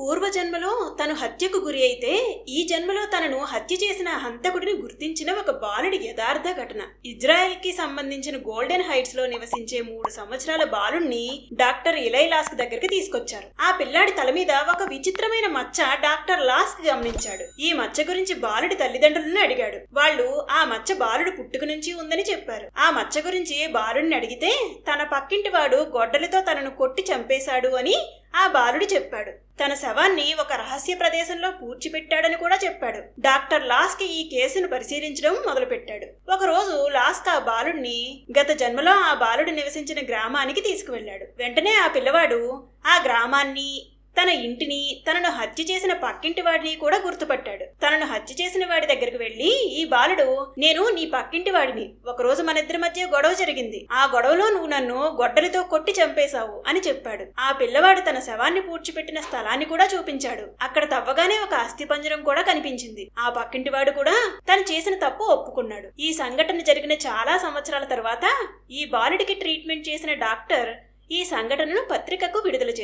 పూర్వజన్మలో తను హత్యకు గురి అయితే ఈ జన్మలో తనను హత్య చేసిన హంతకుడిని గుర్తించిన ఒక బాలుడి యథార్థ ఘటన. ఇజ్రాయెల్కి సంబంధించిన గోల్డెన్ హైట్స్లో నివసించే మూడు సంవత్సరాల బాలుణ్ణి డాక్టర్ ఇలై లాస్క్ దగ్గరికి తీసుకొచ్చారు. ఆ పిల్లాడి తల మీద ఒక విచిత్రమైన మచ్చ డాక్టర్ లాస్క్ గమనించాడు. ఈ మచ్చ గురించి బాలుడి తల్లిదండ్రులను అడిగాడు. వాళ్ళు ఆ మచ్చ బాలుడు పుట్టుక నుంచి ఉందని చెప్పారు. ఆ మచ్చ గురించి బాలుడిని అడిగితే తన పక్కింటి వాడు గొడ్డలితో తనను కొట్టి చంపేశాడు అని ఆ బాలుడు చెప్పాడు. తన శవాన్ని ఒక రహస్య ప్రదేశంలో పూడ్చిపెట్టాడని కూడా చెప్పాడు. డాక్టర్ లాస్క్ ఈ కేసును పరిశీలించడం మొదలుపెట్టాడు. ఒకరోజు లాస్క్ ఆ బాలుడిని గత జన్మలో ఆ బాలుడు నివసించిన గ్రామానికి తీసుకువెళ్ళాడు. వెంటనే ఆ పిల్లవాడు ఆ గ్రామాన్ని తన ఇంటిని తనను హత్య చేసిన పక్కింటి వాడిని కూడా గుర్తుపట్టాడు. తనను హత్య చేసిన వాడి దగ్గరికి వెళ్ళి ఈ బాలుడు నేను నీ పక్కింటి వాడిని. ఒకరోజు మన ఇద్దరి మధ్య గొడవ జరిగింది. ఆ గొడవలో నువ్వు నన్ను గొడ్డలితో కొట్టి చంపేశావు అని చెప్పాడు. ఆ పిల్లవాడు తన శవాన్ని పూడ్చిపెట్టిన స్థలాన్ని కూడా చూపించాడు. అక్కడ తవ్వగానే ఒక అస్థిపంజరం కూడా కనిపించింది. ఆ పక్కింటి వాడు కూడా తను చేసిన తప్పు ఒప్పుకున్నాడు. ఈ సంఘటన జరిగిన చాలా సంవత్సరాల తర్వాత ఈ బాలుడికి ట్రీట్మెంట్ చేసిన డాక్టర్ ఈ సంఘటనను పత్రికకు విడుదల చేశారు